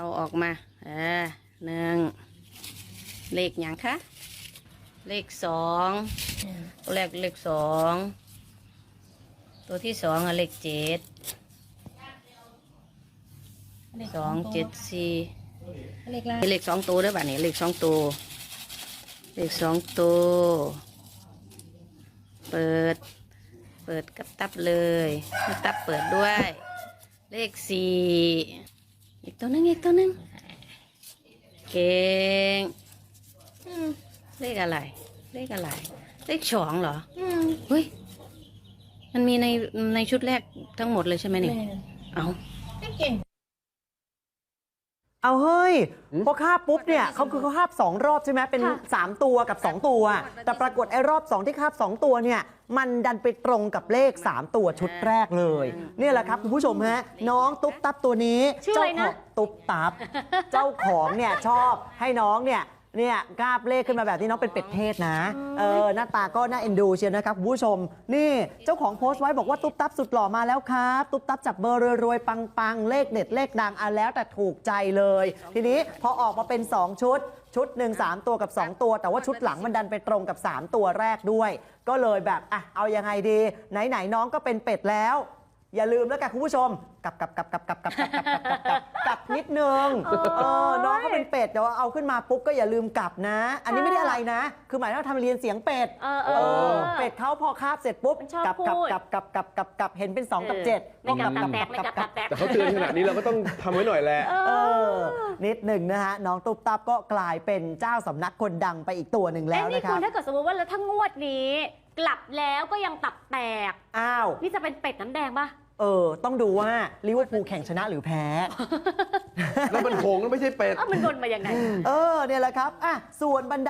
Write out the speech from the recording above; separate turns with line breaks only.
เอาออกมาเออหนึ่งเลขอย่างคะเลขสองตัวแรกเลขสองตัวที่สองอะเลขเจ็ดสองเจ็ดสี่
เลขล่าง
เลขสองตัวด้วยบ้านี้เลขสองตัวเลขสองตัวเปิด เปิดกับตับเลยให้ตับเปิดด้วย เลขสี่ อีกตัวหนึงอีกตัวหนึงเก่งอืมเลขอะไร เลขอะไร เลขสองเหรอ
อืม
เฮ้ยมันมีในในชุดแรกทั้งหมดเลยใช่ไหมเนี่ยเอา
เก่ง
เอาเฮ้ยพอคาบปุ๊บเนี่ยเขาคือเขาคาบสองรอบใช่ไหมเป็น 3 ตัวกับ 2 ตัว แต่ปรากฏไอ้รอบ 2 ที่คาบ 2 ตัวเนี่ยมันดันไปตรงกับเลข 3 ตัวชุดแรกเลยเนี่ยแหละครับคุณผู้ชมฮะน้องตุ๊บตับตัวนี้
ชื่ออะไรนะ
เจ้าของตุ๊บตับ เจ้าของเนี่ยชอบให้น้องเนี่ย เนี่ยกราบเลขขึ้นมาแบบนี้น้องเป็นเป็ดเทศนะ เออหน้าตาก็น่าเอ็นดูเชียวนะครับคุณผู้ชม นี่เจ้าของโพสต์ไว้บอกว่าตุ๊บตับสุดหล่อมาแล้วครับ ตุ๊บตับจับเบอร์รวยๆปังๆ เลขเด็ดเลขดังอะแล้วแต่ถูกใจเลย ทีนี้พอออกมาเป็น 2 ชุด ชุดหนึ่ง3ตัวกับ 2 ตัว แต่ว่าชุดหลังมันดันไปตรงกับ 3 ตัวแรกด้วย ก็เลยแบบอะเอายังไงดี ไหนๆน้องก็เป็นเป็ดแล้ว อย่าลืมแล้วกันคุณผู้ชมกลับกลับกลับกลับกลับกลับกลับกลับก ลับกลับกลับกลับนิดนึงเออน้องก็เป็นเป็ดเดี๋ยวเอาขึ้นมาปุ๊บก็อย่าลืมกลับนะ อันนี้ไม่ได้อะไรนะ คือหมายถึงว่าทำเรียนเสียงเป็ด
เออเอ
เอ
อ
อเป็ดเขาพอคาบเสร็จปุ๊บ
มันชอบ
กลับกลับ
พูด
กลับกลับกลับกลับกลับเห็นเป็น2กับ
เออ
เจ็ด
ไม่กลับกลับแตกไม่กลับกลับแตก
แต่เขาเตือนขนาดนี้เราก็ต้องทำไว้หน่อยแหละ
เออนิดหนึ่งนะฮะน้องตุ๊บตับก็กลายเป็นเจ้าสำนักคนดังไปอีกตัวหนึ่งแล้
เอ้
ว
นี่
นะค
คุ
รั
ณ
บ
ถ้าเกิดสมมติว่าแล้วถ้างวดนี้ กลับแล้วก็ยังตับแตก
อ้าว
นี่จะเป็นเป็ดน้ำแดงปะ
เออ ต้องดูว่าลิเวอร์พูลแข่งชนะหรือแพ้
แล้วมันโหงแล้วไม่ใช่เป็ด
เอ้ามันวนมายังไง
เออ เนี่ยแหละครับ อะ ส่วนบรรดา